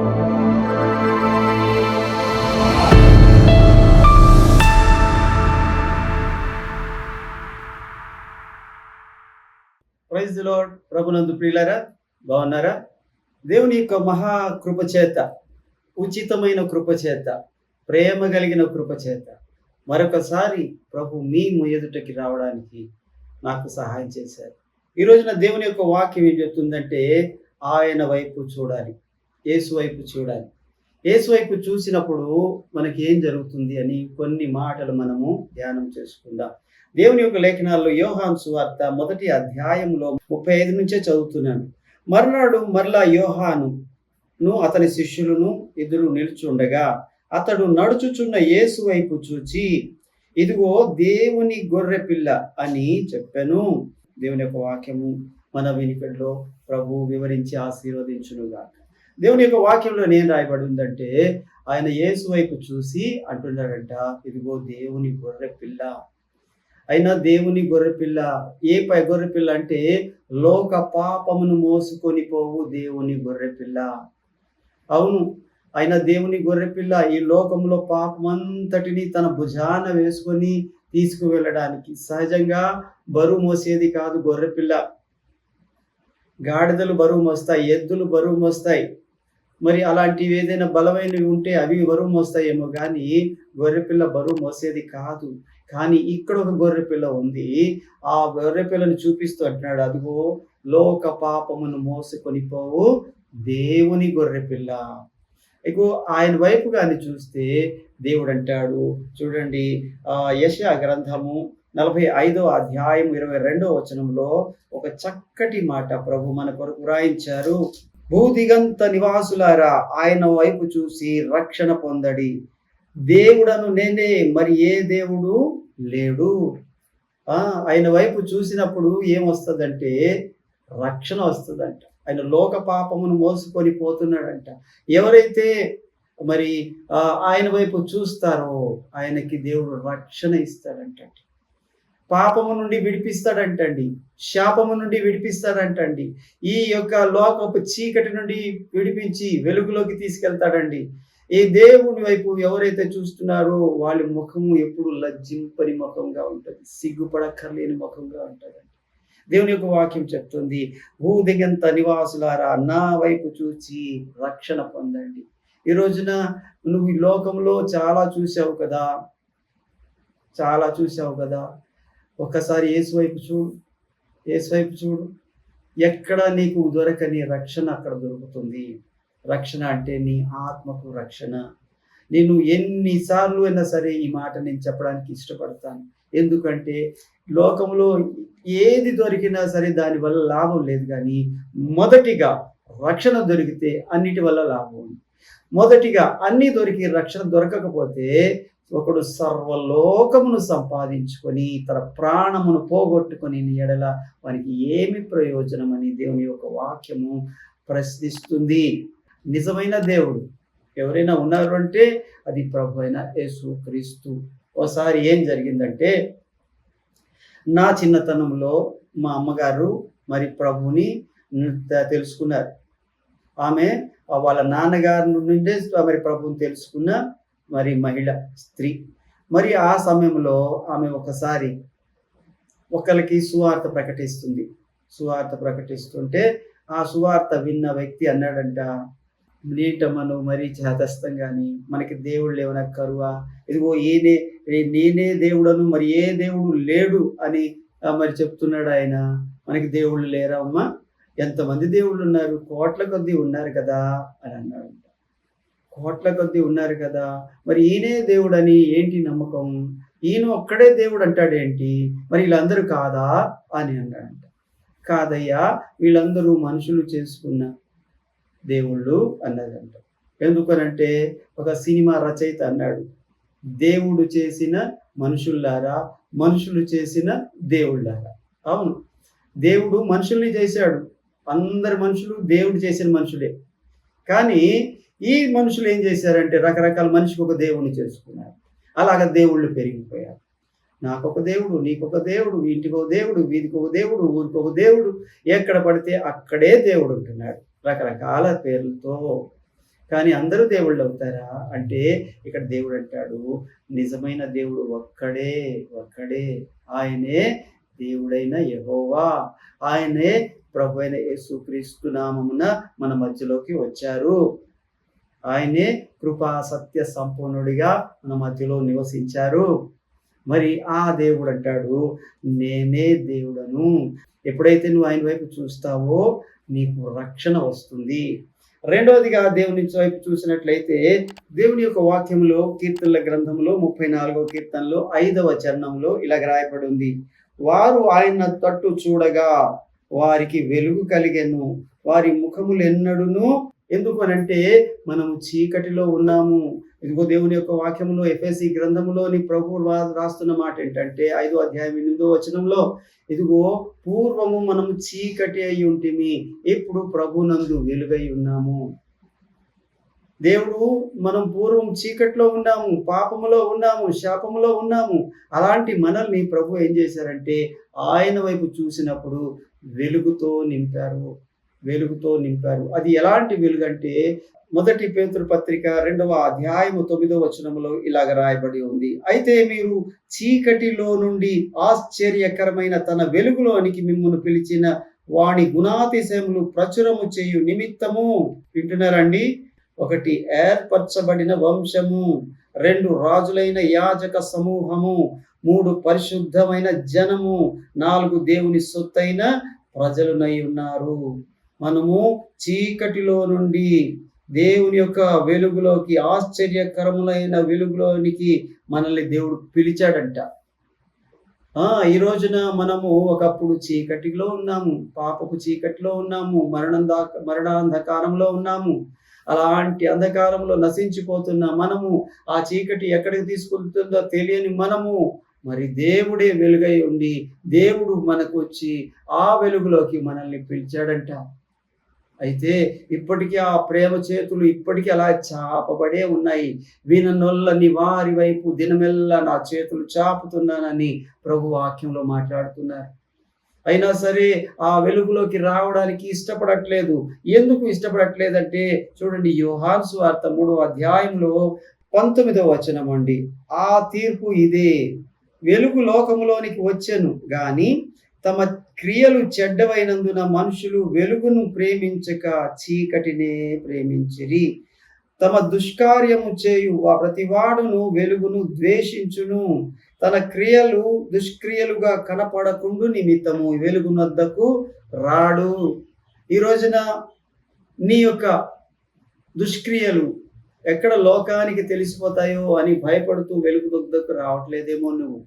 Praise load ప్రభునందు ప్రియులారా బాగున్నారా? దేవుని యొక్క మహా కృపచేత ఉచితమైన కృపచేత ప్రేమ కలిగిన కృపచేత మరొకసారి ప్రభు మీ ఎదుటకి రావడానికి నాకు సహాయం చేశారు. ఈ రోజున దేవుని యొక్క వాక్యం ఏం చెప్తుందంటే ఆయన వైపు చూడాలి. యేసు వైపు చూడాలి. యేసు వైపు చూసినప్పుడు మనకి ఏం జరుగుతుంది అని కొన్ని మాటలు మనము ధ్యానం చేసుకుందాం. దేవుని యొక్క లేఖనాల్లో యోహాన్ సువార్త మొదటి అధ్యాయంలో ముప్పై ఐదు నుంచే చదువుతున్నాను. మర్నాడు మరలా యోహాను అతని శిష్యులను ఎదురు నిల్చుండగా అతడు నడుచుచున్న యేసు వైపు చూచి ఇదిగో దేవుని గొర్రె పిల్ల అని చెప్పాను. దేవుని యొక్క వాక్యము మన వినికిడిలో ప్రభు వివరించి ఆశీర్వదించునుగాక. దేవుని యొక్క వాక్యంలో నేను రాయబడి ఉందంటే ఆయన యేసు వైపు చూసి అంటున్నాడంట ఇదిగో దేవుని గొర్రె పిల్ల. అయినా దేవుని గొర్రెపిల్ల ఏ పై గొర్రెపిల్ల అంటే లోక పాపమును మోసుకొని పోవు దేవుని గొర్రెపిల్ల అవును ఆయన దేవుని గొర్రెపిల్ల ఈ లోకంలో పాపమంతటిని తన భుజాన వేసుకొని తీసుకువెళ్ళడానికి సహజంగా బరువు మోసేది కాదు గొర్రెపిల్ల గాడిదలు బరువు మోస్తాయి ఎద్దులు బరువు మోస్తాయి. మరి అలాంటివి ఏదైనా బలమైనవి ఉంటే అవి బరువు మోస్తాయేమో కానీ గొర్రెపిల్ల బరువు మోసేది కాదు. కానీ ఇక్కడ ఒక గొర్రెపిల్ల ఉంది. ఆ గొర్రె పిల్లని చూపిస్తూ అంటున్నాడు అదిగో లోక పాపమును మోసుకొని పోవు దేవుని గొర్రెపిల్ల. ఇగో ఆయన వైపు కానీ చూస్తే దేవుడు అంటాడు చూడండి ఆ యశ గ్రంథము నలభై ఐదో అధ్యాయం ఇరవై రెండో వచనంలో ఒక చక్కటి మాట ప్రభు మన కొరకు రాయించారు భూదిగంత నివాసులారా ఆయన వైపు చూసి రక్షణ పొందడి. దేవుడను నేనే మరి ఏ దేవుడు లేడు? ఆయన వైపు చూసినప్పుడు ఏమొస్తుందంటే రక్షణ వస్తుందంట. ఆయన లోక పాపమును మోసుకొని పోతున్నాడంట. ఎవరైతే మరి ఆయన వైపు చూస్తారో ఆయనకి దేవుడు రక్షణ ఇస్తాడంట పాపము నుండి విడిపిస్తాడంటండి. శాపము నుండి విడిపిస్తాడంటండి. ఈ యొక్క లోకపు చీకటి నుండి విడిపించి వెలుగులోకి తీసుకెళ్తాడండి. ఈ దేవుని వైపు ఎవరైతే చూస్తున్నారో వాళ్ళ ముఖము ఎప్పుడు లజ్జింపని ముఖంగా ఉంటుంది. సిగ్గుపడక్కర్లేని ముఖంగా ఉంటుందండి. దేవుని యొక్క వాక్యం చెప్తుంది భూదిగంత నివాసులారా నా వైపు చూచి రక్షణ పొందండి. ఈ రోజున నువ్వు ఈ లోకంలో చాలా చూసావు కదా. చాలా చూసావు కదా. ఒక్కసారి ఏసు వైపు చూడు ఏసు వైపు చూడు. ఎక్కడ నీకు దొరకని రక్షణ అక్కడ దొరుకుతుంది. రక్షణ అంటే నీ ఆత్మకు రక్షణ. నేను ఎన్నిసార్లు అయినా సరే ఈ మాట నేను చెప్పడానికి ఇష్టపడతాను. ఎందుకంటే లోకంలో ఏది దొరికినా సరే దానివల్ల లాభం లేదు కానీ మొదటిగా రక్షణ దొరికితే అన్నిటి వల్ల లాభం. ఉంది మొదటిగా అన్ని దొరికి రక్షణ దొరకకపోతే ఒకడు సర్వలోకమును సంపాదించుకొని తన ప్రాణమును పోగొట్టుకొని ఎడల వానికి ఏమి ప్రయోజనం అని దేవుని యొక్క వాక్యము ప్రశ్నిస్తుంది. నిజమైన దేవుడు ఎవరైనా ఉన్నారు అంటే అది ప్రభు అయిన యేసు క్రీస్తు. ఒకసారి ఏం జరిగిందంటే నా చిన్నతనంలో మా అమ్మగారు మరి ప్రభుని తెలుసుకున్నారు. ఆమె వాళ్ళ నాన్నగారి నుండే మరి ప్రభుని తెలుసుకున్న మరి మహిళ స్త్రీ. మరి ఆ సమయంలో ఆమె ఒకసారి ఒకరికి సువార్త ప్రకటిస్తుంది. సువార్త ప్రకటిస్తుంటే ఆ సువార్త విన్న వ్యక్తి అన్నాడంట నీటమను మరీ చేతస్థం కానీ మనకి దేవుడు లేవన కరువా? ఇదిగో ఏనే నేనే దేవుడను మరి ఏ దేవుడు లేడు అని మరి చెప్తున్నాడు ఆయన. మనకి దేవుళ్ళు లేరా అమ్మా? ఎంతమంది దేవుళ్ళు ఉన్నారు? కోట్ల కొద్దీ ఉన్నారు కదా అని అన్నాడు కోట్ల కొద్దీ ఉన్నారు కదా. మరి ఈయనే దేవుడని ఏంటి నమ్మకం? ఈయన ఒక్కడే దేవుడు అంటాడేంటి? మరి వీళ్ళందరూ కాదా? అని అన్నాడంట కాదయ్యా వీళ్ళందరూ మనుషులు చేసుకున్న దేవుళ్ళు అన్నదంట. ఎందుకనంటే ఒక సినిమా రచయిత అన్నాడు దేవుడు చేసిన మనుషుల్లారా మనుషులు చేసిన దేవుళ్ళారా. అవును దేవుడు మనుషుల్ని చేశాడు. అందరు మనుషులు దేవుడు చేసిన మనుషులే. కానీ ఈ మనుషులు ఏం చేశారంటే రకరకాల మనిషికి ఒక దేవుణ్ణి చేసుకున్నారు. అలాగ దేవుళ్ళు పెరిగిపోయారు. నాకొక దేవుడు నీకొక దేవుడు ఇంటికి ఒక దేవుడు వీధికి ఒక దేవుడు ఊరికి ఒక దేవుడు ఎక్కడ పడితే అక్కడే దేవుడు ఉంటున్నాడు. రకరకాల పేర్లతో. కానీ అందరూ దేవుళ్ళు అవుతారా? అంటే ఇక్కడ దేవుడు అంటాడు నిజమైన దేవుడు ఒక్కడే ఒక్కడే. ఆయనే దేవుడైన యహోవా. ఆయనే ప్రభు అయిన యేసుక్రీస్తు నామమున మన మధ్యలోకి వచ్చారు. ఆయనే కృపా సత్య సంపూర్ణుడిగా మన మధ్యలో నివసించారు. మరి ఆ దేవుడు అంటాడు నేనే దేవుడను. ఎప్పుడైతే నువ్వు ఆయన వైపు చూస్తావో నీకు రక్షణ వస్తుంది. రెండవదిగా దేవుని వైపు చూసినట్లయితే దేవుని యొక్క వాక్యంలో కీర్తనల గ్రంథంలో ముప్పై నాలుగో కీర్తనలో ఐదవ చరణంలో ఇలా రాయబడి ఉంది వారు ఆయన తట్టు చూడగా వారికి వెలుగు కలిగెను. వారి ముఖములు ఎన్నడూను ఎందుకు అనంటే మనము చీకటిలో ఉన్నాము. ఇదిగో దేవుని యొక్క వాక్యంలో ఎఫ్ఎస్సి గ్రంథంలోని ప్రభు రాస్తున్న మాట ఏంటంటే ఐదో అధ్యాయం ఎనిమిదో వచనంలో ఇదిగో పూర్వము మనము చీకటి అయి ఉంటిమి ఇప్పుడు ప్రభునందు వెలుగై ఉన్నాము. దేవుడు మనం పూర్వం చీకట్లో ఉన్నాము పాపములో ఉన్నాము శాపములో ఉన్నాము. అలాంటి మనల్ని ప్రభు ఏం చేశారంటే ఆయన వైపు చూసినప్పుడు వెలుగుతో నింపారు. వెలుగుతో నింపారు. అది ఎలాంటి వెలుగు అంటే మొదటి పేతురు పత్రిక రెండవ అధ్యాయము తొమ్మిదో వచనములో ఇలాగ రాయబడి ఉంది. అయితే మీరు చీకటిలో నుండి ఆశ్చర్యకరమైన తన వెలుగులోనికి మిమ్మల్ని పిలిచిన వాని గుణాతిశయములు ప్రచురము చేయు నిమిత్తము. వింటున్నారండి? ఒకటి ఏర్పరచబడిన వంశము రెండు రాజులైన యాజక సమూహము మూడు పరిశుద్ధమైన జనము నాలుగు దేవుని సొత్తైన ప్రజలునై ఉన్నారు. మనము చీకటిలో నుండి దేవుని యొక్క వెలుగులోకి ఆశ్చర్యకరములైన వెలుగులోనికి మనల్ని దేవుడు పిలిచాడంట. ఈ రోజున మనము ఒకప్పుడు చీకటిలో ఉన్నాము పాపపు చీకటిలో ఉన్నాము మరణందా మరణాంధకారంలో ఉన్నాము. అలాంటి అంధకారంలో నశించిపోతున్న మనము ఆ చీకటి ఎక్కడికి తీసుకెళ్తుందో తెలియని మనము మరి దేవుడే వెలుగై ఉండి దేవుడు మనకు వచ్చి ఆ వెలుగులోకి మనల్ని పిలిచాడంట. అయితే ఇప్పటికీ ఆ ప్రేమ చేతులు ఇప్పటికీ అలా చాపబడే ఉన్నాయి. విననొల్లని వారి వైపు దినమెల్లా నా చేతులు చాపుతున్నానని ప్రభు వాక్యంలో మాట్లాడుతున్నారు. అయినా సరే ఆ వెలుగులోకి రావడానికి ఇష్టపడట్లేదు. ఎందుకు ఇష్టపడట్లేదంటే చూడండి యోహాన్ వార్త మూడో అధ్యాయంలో పంతొమ్మిదవ వచనం అండి. ఆ తీర్పు ఇదే. వెలుగు లోకములోనికి వచ్చెను కానీ తమ క్రియలు చెడ్డవైనందున మనుషులు వెలుగును ప్రేమించక చీకటినే ప్రేమించిరి. తమ దుష్కార్యము చేయు ఆ ప్రతివాడును వెలుగును ద్వేషించును. తన క్రియలు దుష్క్రియలుగా కనపడకుండు నిమిత్తము వెలుగునద్దకు రాడు. ఈ రోజున నీ యొక్క దుష్క్రియలు ఎక్కడ లోకానికి తెలిసిపోతాయో అని భయపడుతూ వెలుగు వద్దకు రావట్లేదేమో నువ్వు.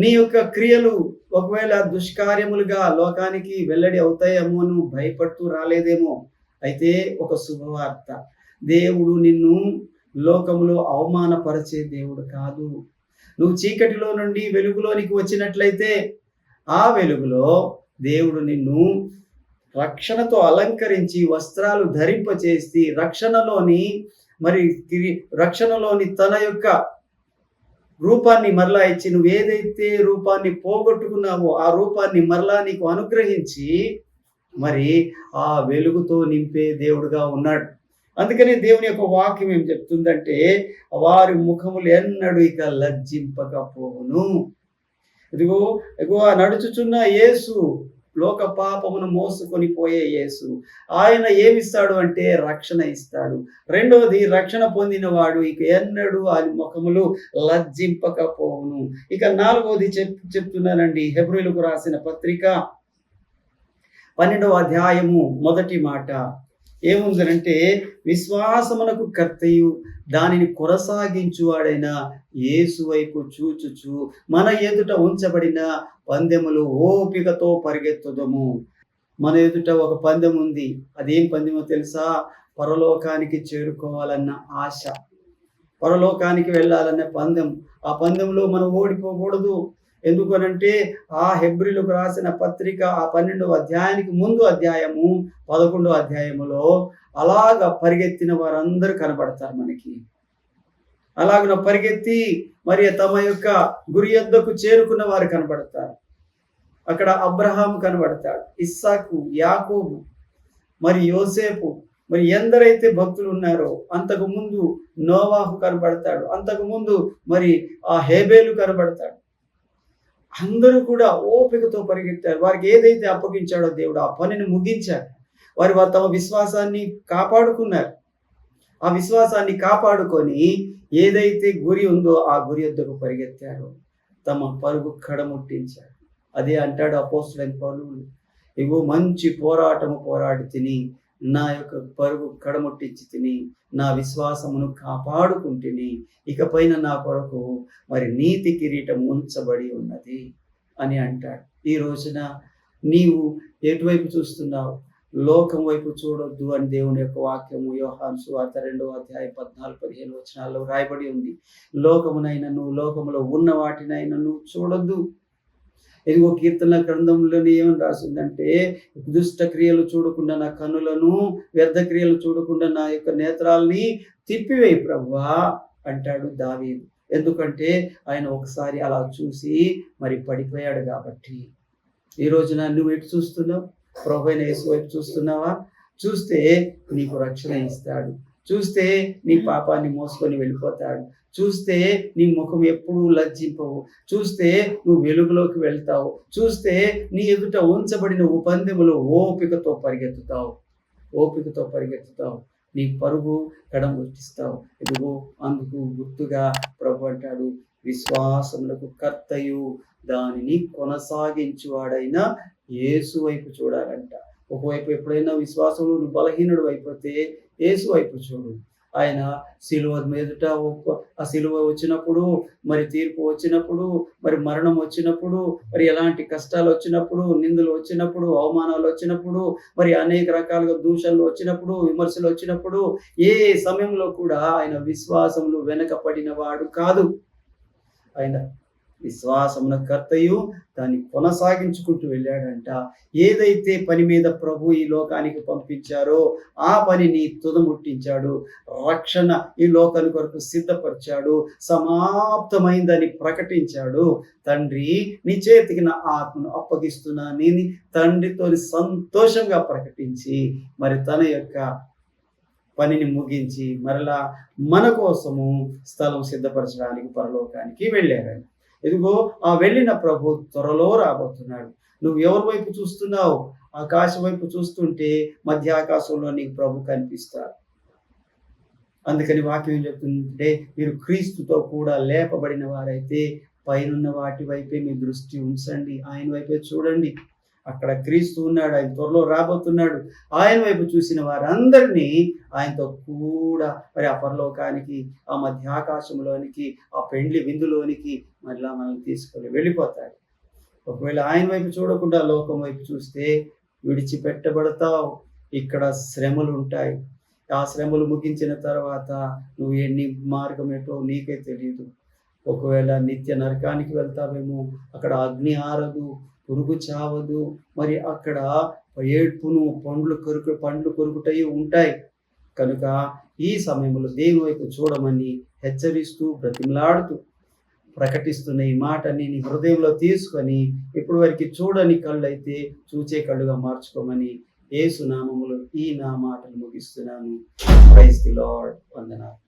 నీ యొక్క క్రియలు ఒకవేళ దుష్కార్యములుగా లోకానికి వెల్లడి అవుతాయేమో నువ్వు భయపడుతూ రాలేదేమో? అయితే ఒక శుభవార్త. దేవుడు నిన్ను లోకములో అవమానపరిచే దేవుడు కాదు. నువ్వు చీకటిలో నుండి వెలుగులోనికి వచ్చినట్లయితే ఆ వెలుగులో దేవుడు నిన్ను రక్షణతో అలంకరించి వస్త్రాలు ధరింపచేసి రక్షణలోని మరి రక్షణలోని తన యొక్క రూపాన్ని మరలా ఇచ్చి నువ్వు ఏదైతే రూపాన్ని పోగొట్టుకున్నావో ఆ రూపాన్ని మరలా నీకు అనుగ్రహించి మరి ఆ వెలుగుతో నింపే దేవుడుగా ఉన్నాడు. అందుకని దేవుని యొక్క వాక్యం ఏం చెప్తుందంటే వారి ముఖములు ఎన్నడూ ఇక లజ్జింపకపోవును. ఇదిగో ఇదిగో ఆ నడుచుచున్న యేసు లోక పాపమును మోసుకొని పోయే యేసు. ఆయన ఏమిస్తాడు అంటే రక్షణ ఇస్తాడు. రెండవది రక్షణ పొందిన వాడు ఇక ఎన్నడూ ఆ ముఖములు లజ్జింపకపోవును. ఇక నాలుగవది చెప్ చెప్తున్నానండి హెబ్రిలకు రాసిన పత్రిక పన్నెండవ అధ్యాయము మొదటి మాట. ఏముందనంటే విశ్వాసమునకు కర్తయు దానిని కొనసాగించువాడైన యేసు వైపు చూచుచు మన ఎదుట ఉంచబడిన పందెములు ఓపికతో పరిగెత్తుదము. మన ఎదుట ఒక పందెం ఉంది అదేం పందెమో తెలుసా? పరలోకానికి చేరుకోవాలన్న ఆశ. పరలోకానికి వెళ్ళాలన్న పందెం. ఆ పందెంలో మనం ఓడిపోకూడదు. ఎందుకనంటే ఆ హెబ్రిలకు రాసిన పత్రిక ఆ పన్నెండవ అధ్యాయానికి ముందు అధ్యాయము పదకొండవ అధ్యాయములో అలాగ పరిగెత్తిన వారందరూ కనబడతారు మనకి. అలాగ పరిగెత్తి మరి తమ యొక్క గురి యొద్దకు చేరుకున్న వారు కనబడతారు అక్కడ అబ్రహాం కనబడతాడు ఇస్సాకు యాకోబు మరి యోసేపు మరి ఎందరైతే భక్తులు ఉన్నారో అంతకు ముందు నోవాహు కనబడతాడు అంతకు ముందు మరి ఆ హేబేలు కనబడతాడు అందరూ కూడా ఓపికతో పరిగెత్తారు. వారికి ఏదైతే అప్పగించాడో దేవుడు ఆ పనిని ముగించారు వారి వారు తమ విశ్వాసాన్ని కాపాడుకున్నారు. ఆ విశ్వాసాన్ని కాపాడుకొని ఏదైతే గురి ఉందో ఆ గురి వద్దకు పరిగెత్తారో. తమ పరుగు కడముట్టించారు. అదే అంటాడు అపోస్తులైన పౌరులు ఇగో మంచి పోరాటము పోరాడి తిని నా యొక్క పరుగు కడముట్టించి తిని నా విశ్వాసమును కాపాడుకుంటుని ఇకపైన నా కొరకు మరి నీతి కిరీటం ఉంచబడి ఉన్నది అని అంటాడు. ఈ రోజున నీవు ఎటువైపు చూస్తున్నావు? లోకం వైపు చూడొద్దు అని దేవుని యొక్క వాక్యము యోహాను సువార్త రెండవ అధ్యాయ పద్నాలుగు పదిహేను వచనాల్లో రాయబడి ఉంది. లోకమునైనను లోకములో ఉన్న వాటినైనను చూడొద్దు. ఇదిగో కీర్తన గ్రంథంలోనే ఏమని రాసిందంటే దుష్ట క్రియలు చూడకుండా నా కన్నులను వ్యర్థ క్రియలు చూడకుండా నా యొక్క నేత్రాల్ని తిప్పివేయి ప్రభువా అంటాడు దావీదు. ఎందుకంటే ఆయన ఒకసారి అలా చూసి మరి పడిపోయాడు కాబట్టి. ఈ రోజున నువ్వు ఎటు చూస్తున్నావు? ప్రభు అయిన యేసు వైపు చూస్తున్నావా? చూస్తే నీకు రక్షణ ఇస్తాడు. చూస్తే నీ పాపాన్ని మోసుకొని వెళ్ళిపోతాడు. చూస్తే నీ ముఖం ఎప్పుడూ లజ్జింపవు. చూస్తే నువ్వు వెలుగులోకి వెళ్తావు. చూస్తే నీ ఎదుట ఉంచబడిన ఉపందెములు ఓపికతో పరిగెత్తుతావు. ఓపికతో పరిగెత్తుతావు. నీ పరుగు కడముట్టిస్తావు ఇదిగో అందుకు గుర్తుగా ప్రభు అంటాడు విశ్వాసములకు కర్తయు. దానిని కొనసాగించువాడైన యేసు వైపు చూడాలంట. ఒకవైపు ఎప్పుడైనా విశ్వాసంలో నువ్వు బలహీనుడు అయిపోతే యేసు వైపు చూడు. ఆయన సిలువ మీదుట ఆ సిలువ వచ్చినప్పుడు మరి తీర్పు వచ్చినప్పుడు మరి మరణం వచ్చినప్పుడు మరి ఎలాంటి కష్టాలు వచ్చినప్పుడు నిందలు వచ్చినప్పుడు అవమానాలు వచ్చినప్పుడు మరి అనేక రకాలుగా దూషణలు వచ్చినప్పుడు విమర్శలు వచ్చినప్పుడు ఏ సమయంలో కూడా ఆయన విశ్వాసంలో వెనకపడిన వాడు కాదు. ఆయన విశ్వాసమున కర్తయు దాన్ని కొనసాగించుకుంటూ వెళ్ళాడంట. ఏదైతే పని మీద ప్రభు ఈ లోకానికి పంపించారో ఆ పనిని తుదముట్టించాడు. రక్షణ ఈ లోకాని కొరకు సిద్ధపరిచాడు. సమాప్తమైందని ప్రకటించాడు. తండ్రి నీ చేతికి నా ఆత్మను అప్పగిస్తున్నా. నేను తండ్రితో సంతోషంగా ప్రకటించి మరి తన యొక్క పనిని ముగించి మరలా మన కోసము స్థలం సిద్ధపరచడానికి పరలోకానికి వెళ్ళారండి ఇదిగో ఆ వెళ్ళిన ప్రభు త్వరలో రాబోతున్నాడు. నువ్వు ఎవరి వైపు చూస్తున్నావు? ఆకాశం వైపు చూస్తుంటే మధ్య ఆకాశంలో నీకు ప్రభు కనిపిస్తాడు. అందుకని వాక్యం ఏం చెప్తుందంటే మీరు క్రీస్తుతో కూడా లేపబడిన వారైతే పైనున్న వాటి వైపే మీ దృష్టి ఉంచండి. ఆయన వైపే చూడండి. అక్కడ క్రీస్తు ఉన్నాడు ఆయన త్వరలో రాబోతున్నాడు. ఆయన వైపు చూసిన వారందరినీ ఆయనతో కూడా మరి ఆ పరలోకానికి ఆ మధ్య ఆకాశంలోనికి ఆ పెండ్లి విందులోనికి మరలా మనల్ని తీసుకొని వెళ్ళిపోతాడు. ఒకవేళ ఆయన వైపు చూడకుండా లోకం వైపు చూస్తే విడిచిపెట్టబడతావు. ఇక్కడ శ్రమలు ఉంటాయి. ఆ శ్రమలు ముగించిన తర్వాత నువ్వు ఎన్ని మార్గం ఏంటో నీకే తెలియదు ఒకవేళ నిత్య నరకానికి వెళ్తావేమో అక్కడ అగ్ని ఆరదు. పురుగు చావదు. మరి అక్కడ ఏడ్పును పండ్లు కొరుకు పండ్లు కొరుకుటయి ఉంటాయి. కనుక ఈ సమయంలో దేవుని వైపు చూడమని హెచ్చరిస్తూ బ్రతిమలాడుతూ ప్రకటిస్తున్న ఈ మాటని నీ హృదయంలో తీసుకొని ఇప్పుడు వరకు చూడని కళ్ళు అయితే చూచే కళ్ళుగా మార్చుకోమని ఏసునామములు ఈ నా మాటలు ముగిస్తున్నాను. Praise the Lord. వందనాలు.